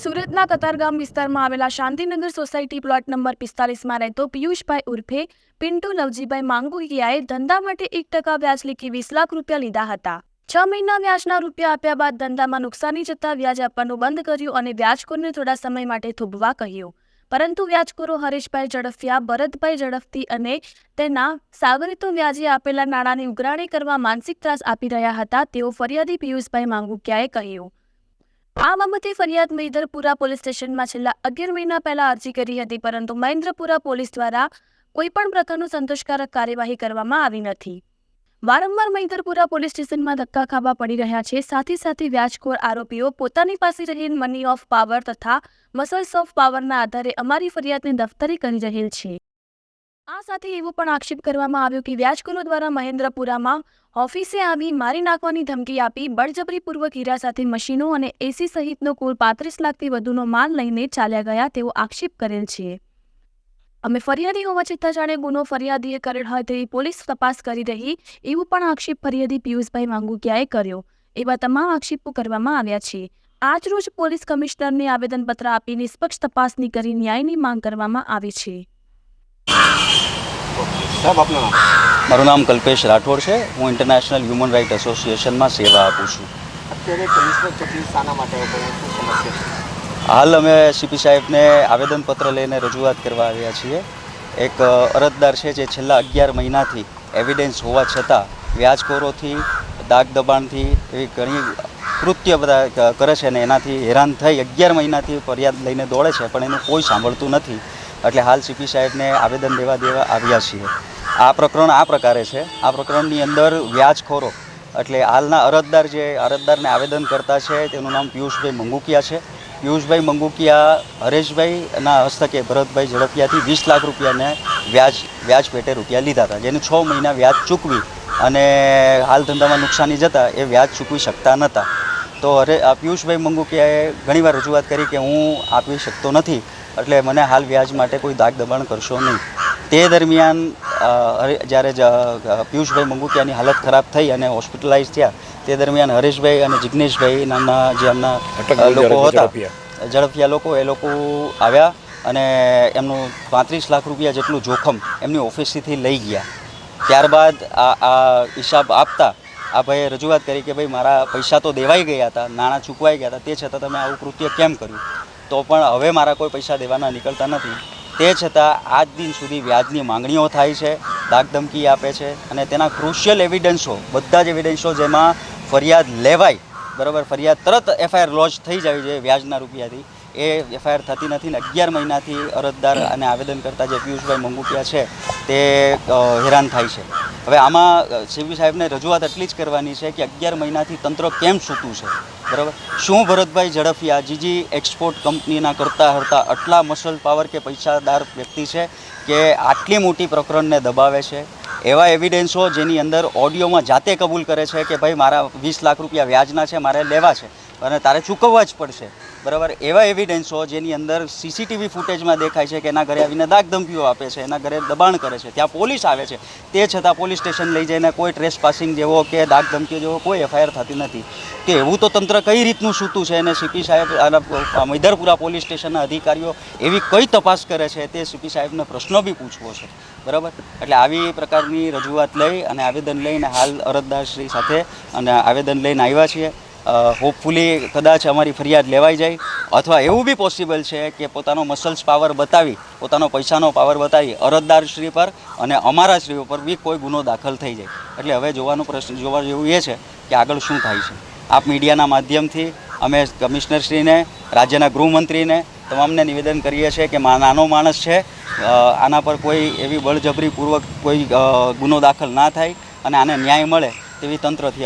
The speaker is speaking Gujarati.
સુરતના કતારગામ વિસ્તારમાં આવેલા શાંતિનગર સોસાયટી પ્લોટ નંબર પિસ્તાલીસમાં રહેતો પિયુષભાઈ ઉર્ફે પિન્ટુ લવજીભાઈ માંગુકિયાએ ધંધા માટે એક ટકા વ્યાજ લીખી વીસ લાખ રૂપિયા લીધા હતા. છ મહિના વ્યાજના રૂપિયા આપ્યા બાદ ધંધામાં નુકસાની જતા વ્યાજ આપવાનું બંધ કર્યું અને વ્યાજખોરને થોડા સમય માટે થોભવા કહ્યું. પરંતુ વ્યાજખોરો હરેશભાઈ ઝડફિયા, ભરતભાઈ ઝડફતી અને તેના સાગરીતો વ્યાજે આપેલા નાણાંની ઉઘરાણી કરવા માનસિક ત્રાસ આપી રહ્યા હતા તેઓ ફરિયાદી પિયુષભાઈ માંગુકિયાએ કહ્યું. આ બાબતે ફરિયાદ મૈદરપુરા પોલીસ સ્ટેશનમાં છેલ્લા અગિયાર મહિના પહેલા અરજી કરી હતી, પરંતુ મહેન્દ્રપુરા પોલીસ દ્વારા કોઈ પણ પ્રકારનું સંતોષકારક કાર્યવાહી કરવામાં આવી નથી. વારંવાર મૈદરપુરા પોલીસ સ્ટેશનમાં ધક્કા ખાવા પડી રહ્યા છે, સાથે સાથે વ્યાજખોર આરોપીઓ પોતાની પાસે રહેલ મની ઓફ પાવર તથા મસલ્સ ઓફ પાવરના આધારે અમારી ફરિયાદને દફતરી કરી રહેલ છે. આ સાથે એવો પણ આક્ષેપ કરવામાં આવ્યો કે વ્યાજખોરો દ્વારા મહેન્દ્રપુરામાં ઓફિસે આવી મારી નાખવાની ધમકી આપી, બળજબરીપૂર્વક હીરા સાથે મશીનો અને એસી સહિતનો કુલ પાંત્રીસ લાખથી વધુનો માલ લઈને ચાલ્યા ગયા તેવો આક્ષેપ કરેલ છે. અમે ફરિયાદી હોવા છતાં જાણે ગુનો ફરિયાદીએ કરેલ હોય તેવી પોલીસ તપાસ કરી રહી, એવું પણ આક્ષેપ ફરિયાદી પિયુષભાઈ માંગુકિયાએ કર્યો. એવા તમામ આક્ષેપો કરવામાં આવ્યા છે. આજરોજ પોલીસ કમિશનરને આવેદનપત્ર આપી નિષ્પક્ષ તપાસની કરી ન્યાયની માંગ કરવામાં આવી છે. મારું નામ કલ્પેશ રાઠોડ છે. હું ઇન્ટરનેશનલ હ્યુમન રાઇટ એસોસિએશનમાં સેવા આપું છું. હાલ અમે સીપી સાહેબને આવેદનપત્ર લઈને રજૂઆત કરવા આવ્યા છીએ. એક અરજદાર છે જે છેલ્લા અગિયાર મહિનાથી એવિડન્સ હોવા છતાં વ્યાજખોરોથી દાગ દબાણથી એવી ઘણી કૃત્ય બધા કરે છે અને એનાથી હેરાન થઈ અગિયાર મહિનાથી ફરિયાદ લઈને દોડે છે પણ એનું કોઈ સાંભળતું નથી. એટલે હાલ સીપી સાહેબને આવેદન દેવા દેવા આવ્યા છીએ. આ પ્રકરણ આ પ્રકારે છે. આ પ્રકરણની અંદર વ્યાજખોરો, એટલે હાલના અરજદાર જે અરજદારને આવેદન કરતા છે, તેનું નામ પિયુષભાઈ મંગુકિયા છે. પિયુષભાઈ મંગુકિયા હરેશભાઈના હસ્તકે ભરતભાઈ ઝડપિયાથી વીસ લાખ રૂપિયાને વ્યાજ વ્યાજ પેટે રૂપિયા લીધા હતા. જેને છ મહિના વ્યાજ ચૂકવી અને હાલ ધંધામાં નુકસાની જતાં એ વ્યાજ ચૂકવી શકતા નહોતા તો હરે પિયુષભાઈ મંગુકિયાએ ઘણીવાર રજૂઆત કરી કે હું આપી શકતો નથી, એટલે મને હાલ વ્યાજ માટે કોઈ દાગ દબાણ કરશો નહીં. તે દરમિયાન જ્યારે પિયુષભાઈ મંગુકિયાની હાલત ખરાબ થઈ અને હોસ્પિટલાઇઝ થયા તે દરમિયાન હરેશભાઈ અને જિગ્નેશભાઈ નામના જે એમના લોકો હતા ઝડપિયા લોકો એ લોકો આવ્યા અને એમનું પાંત્રીસ લાખ રૂપિયા જેટલું જોખમ એમની ઓફિસથી લઈ ગયા. ત્યારબાદ આ આ હિસાબ આપતા આ ભાઈએ રજૂઆત કરી કે ભાઈ મારા પૈસા તો દેવાઈ ગયા હતા નાણાં ચૂકવાઈ ગયા હતા તે છતાં તમે આવું કૃત્ય કેમ કર્યું? તો પણ હવે મારા કોઈ પૈસા દેવાના નીકળતા નથી. તે છતાં આજ દિન સુધી વ્યાજની માંગણીઓ થાય છે, દાગધમકી આપે છે અને તેના ક્રુશિયલ એવિડન્સો બધા જ એવિડન્સો જેમાં ફરિયાદ લેવાય, બરાબર, ફરિયાદ તરત એફઆઈઆર લોન્ચ થઈ જાય છે વ્યાજના રૂપિયાથી. એ એફઆઈઆર થતી નથી ને અગિયાર મહિનાથી અરજદાર અને આવેદન કરતા જે પિયુષભાઈ મંગુકિયા છે તે હેરાન થાય છે. હવે આમાં સીવી સાહેબને રજૂઆત એટલી જ કરવાની છે કે અગિયાર મહિનાથી તંત્ર કેમ સૂતું છે? બરાબર? શું ભરતભાઈ ઝડફિયા, જીજી એક્સપોર્ટ કંપનીના કરતા હરતા આટલા મસલ પાવર કે પૈસાદાર વ્યક્તિ છે કે આટલી મોટી પ્રકરણને દબાવે છે? એવા એવિડન્સો જેની અંદર ઓડિયોમાં જાતે કબૂલ કરે છે કે ભાઈ મારા વીસ લાખ રૂપિયા વ્યાજના છે, મારે લેવા છે. અને તારે ચૂકવવા જ પડશે. બરાબર, એવા એવિડન્સો જેની અંદર સીસીટીવી ફૂટેજમાં દેખાય છે કે એના ઘરે આવીને દાગધમકીઓ આપે છે, એના ઘરે દબાણ કરે છે, ત્યાં પોલીસ આવે છે. તે છતાં પોલીસ સ્ટેશન લઈ જઈને કોઈ ટ્રેસ પાસિંગ જેવો કે દાગધમકીઓ જેવો કોઈ એફઆઈઆર થતી નથી. કે એવું તો તંત્ર કઈ રીતનું સૂતું છે અને સીપી સાહેબ અને મૈદરપુરા પોલીસ સ્ટેશનના અધિકારીઓ એવી કઈ તપાસ કરે છે તે સીપી સાહેબને પ્રશ્નો બી પૂછવો છે. બરાબર? એટલે આવી પ્રકારની રજૂઆત લઈ અને આવેદન લઈને હાલ અરજદારશ્રી સાથે અને આવેદન લઈને આવ્યા છીએ. હોપફુલી કદાચ અમારી ફરિયાદ લેવાઈ જાય. અથવા એવું બી પોસિબલ છે કે પોતાનો મસલ્સ પાવર બતાવી, પોતાનો પૈસાનો પાવર બતાવી અરજદાર શ્રી પર અને અમારા શ્રી ઉપર બી કોઈ ગુનો દાખલ થઈ જાય. એટલે હવે જોવાનું પ્રશ્ન, જોવા જેવું એ છે કે આગળ શું થાય છે. આપ મીડિયાના માધ્યમથી અમે કમિશનરશ્રીને રાજ્યના ગૃહમંત્રીને તમામને નિવેદન કરીએ છીએ કે નાનો માણસ છે આના પર કોઈ એવી બળજબરીપૂર્વક કોઈ ગુનો દાખલ ના થાય અને આને ન્યાય મળે તેવી તંત્રથી